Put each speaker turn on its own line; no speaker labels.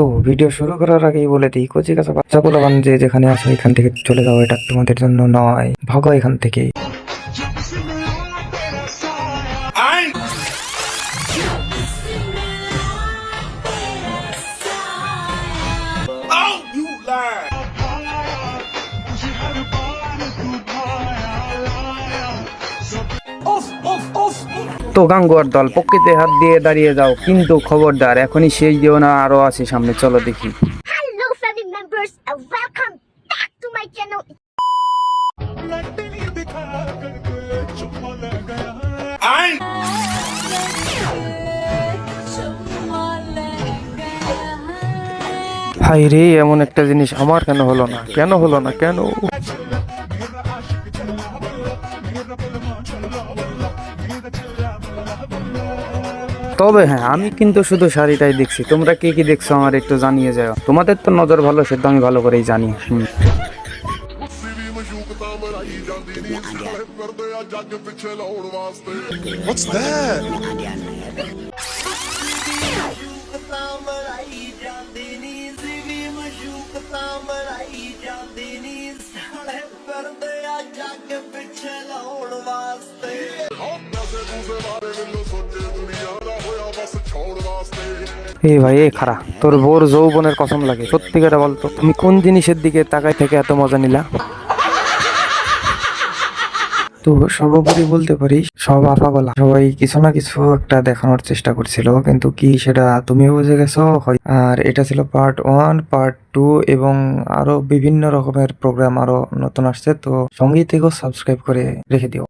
তো ভিডিও শুরু করার আগেই বলে দিই, কচি কাঁচা বাচ্চা বলবান যে যেখানে আছে এখান থেকে চলে যাও, এটা তোমাদের জন্য নয়, ভাগো এখান থেকে তো গাঙ্গুয়ার দল পক্ষিতে হাত দিয়ে দাঁড়িয়ে যাও কিন্তু খবরদার এখনই শেষ দিও না আরও আছে সামনে চলো দেখি. হাই রে এমন একটা জিনিস আমার কেন হলো না? কেন হলো না? কেন? তবে হ্যাঁ আমি কিন্তু শুধু শাড়িটাই দেখছি তোমরা কে কি দেখছ আমার একটু জানিয়ে যাও তোমাদের তো নজর ভালো সেটা আমি ভালো করেই জানি হুম।
What's that?
এই ভাই, এই খারা তোর বোর যৌবনের কসম লাগে, সত্যি করে বলতো তুমি কোন জিনিসের দিকে তাকাই থেকে এত মজা নিলা? তো সর্বোপরি বলতে পারি, সব আফা গলা সবাই কিছু না কিছু একটা দেখানোর চেষ্টা করছিল, কিন্তু কি সেটা তুমিও বুঝে গেছো আর এটা ছিল পার্ট ওয়ান পার্ট টু এবং আরও বিভিন্ন রকমের প্রোগ্রাম আরও নতুন আসছে, তো সঙ্গী থেকেও সাবস্ক্রাইব করে রেখে দিও।